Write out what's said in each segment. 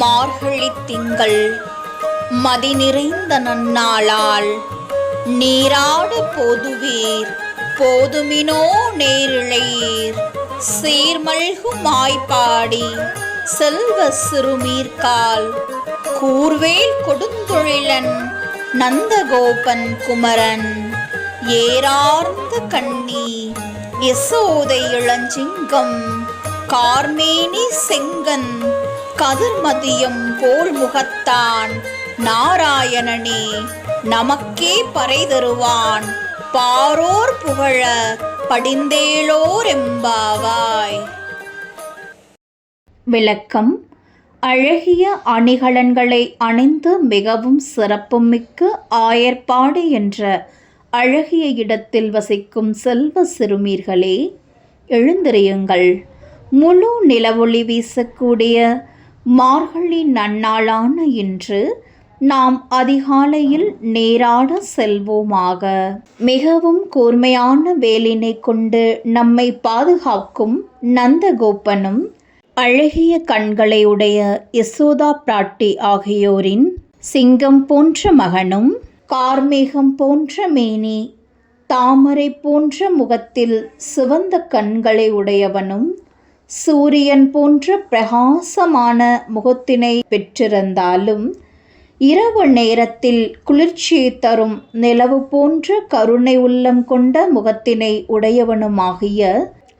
மார்கழி திங்கள் மதி நிறைந்த நன்னாளால். நீராடு போதுவீர் போதுமினோ நேரிழையீர். சீர்மல்கு மாய்ப்பாடி செல்வ சிறுமீர்கால். கூர்வேல் கொடுந்தொழிலன் நந்தகோபன் குமரன். ஏரார்ந்த கண்ணி யசோதை இளஞ்சிங்கம் கார்மேனி செங்கன் கதிர்மதியும் போல் முகத்தான் நாராயணனே நமக்கே பறை தருவான். பாரோர் புகழ படிந்தேளோர் எம்பாவாய் விளக்கம். அழகிய அணிகலன்களை அணிந்து மிகவும் சிறப்புமிக்க ஆயர்பாடு என்ற அழகிய இடத்தில் வசிக்கும் செல்வ சிறுமீர்களே எழுந்திரியுங்கள். முழு நிலவொளி வீசக்கூடிய மார்கழி நன்னாளான இன்று நாம் அதிகாலையில் நேராட செல்வோமாக. மிகவும் கூர்மையான வேலினை கொண்டு நம்மை பாதுகாக்கும் நந்தகோபனும் அழகிய கண்களை உடைய யசோதா பிராட்டி ஆகியோரின் சிங்கம் போன்ற மகனும் கார்மேகம் போன்ற மேனி தாமரை போன்ற முகத்தில் சிவந்த கண்களை உடையவனும் சூரியன் போன்ற பிரகாசமான முகத்தினை பெற்றிருந்தாலும் இரவு நேரத்தில் குளிர்ச்சியை தரும் நிலவு போன்ற கருணை உள்ளம் கொண்ட முகத்தினை உடையவனுமாகிய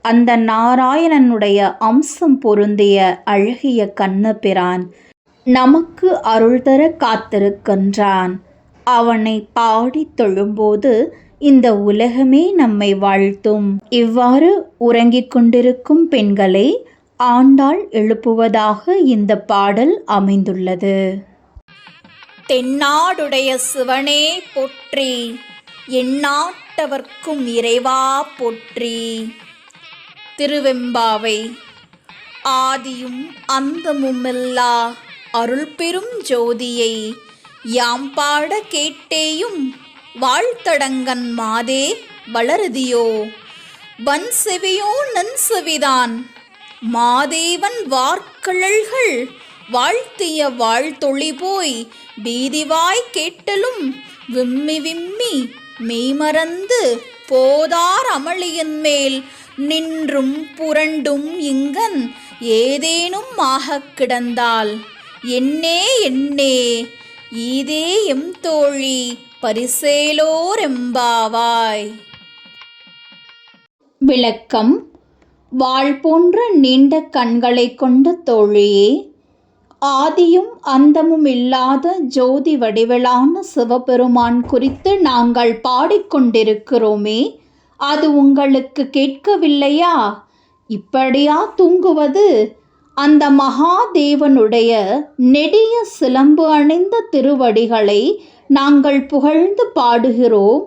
அந்த நாராயணனுடைய அம்சம் பொருந்திய அழகிய கண்ணபிரான் நமக்கு அருள் தர காத்திருக்கின்றான். அவனை பாடி தொழும்போது இந்த உலகமே நம்மை வாழ்த்தும். இவ்வாறு உறங்கிக் கொண்டிருக்கும் பெண்களை ஆண்டாள் எழுப்புவதாக இந்த பாடல் அமைந்துள்ளது. தென்னாடுடைய சிவனே போற்றி எந்நாட்டவர்க்கும் இறைவா போற்றி. திருவெம்பாவை ஆதியும் அந்தமுமில்லா அருள் பெரும் ஜோதியை யாம் பாட கேட்டேயும் வாழ்த்தடங்கன் மாதே வளருதியோ? வன் செவியோ நன் செவிதான் மாதேவன் வார்க்கழல்கள் வாழ்த்திய வாழ்த்தொளி போய் பீதிவாய் கேட்டலும் விம்மி விம்மி மெய்மறந்து போதார் அமளியின் மேல் நின்றும் புரண்டும் இங்கன் ஏதேனும் ஆகக் கிடந்தால் என்னே என்னே ஈதே எம் தோழி பரிசேலோரெம்பாவாய். விளக்கம். வாள் போன்ற நீண்ட கண்களை கொண்ட தோழியே ஆதியும் அந்தமும் இல்லாத ஜோதி வடிவிலான சிவபெருமான் குறித்து நாங்கள் பாடிக்கொண்டிருக்கிறோமே அது உங்களுக்கு கேட்கவில்லையா? இப்படியா தூங்குவது? அந்த மகாதேவனுடைய நெடிய சிலம்பு அணிந்த திருவடிகளை நாங்கள் புகழ்ந்து பாடுகிறோம்.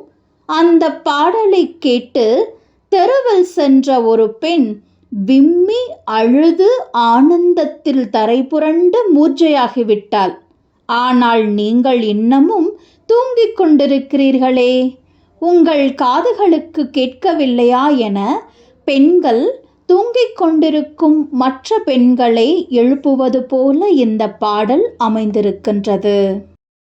அந்த பாடலை கேட்டு தெருவில் சென்ற ஒரு பெண் விம்மி அழுது ஆனந்தத்தில் தரைபுரண்டு மூர்ச்சையாகிவிட்டாள் ஆனால் நீங்கள் இன்னமும் தூங்கிக் கொண்டிருக்கிறீர்களே. உங்கள் காதுகளுக்கு கேட்கவில்லையா என பெண்கள் தூங்கிக் கொண்டிருக்கும் மற்ற பெண்களை எழுப்புவது போல இந்த பாடல் அமைந்திருக்கின்றது.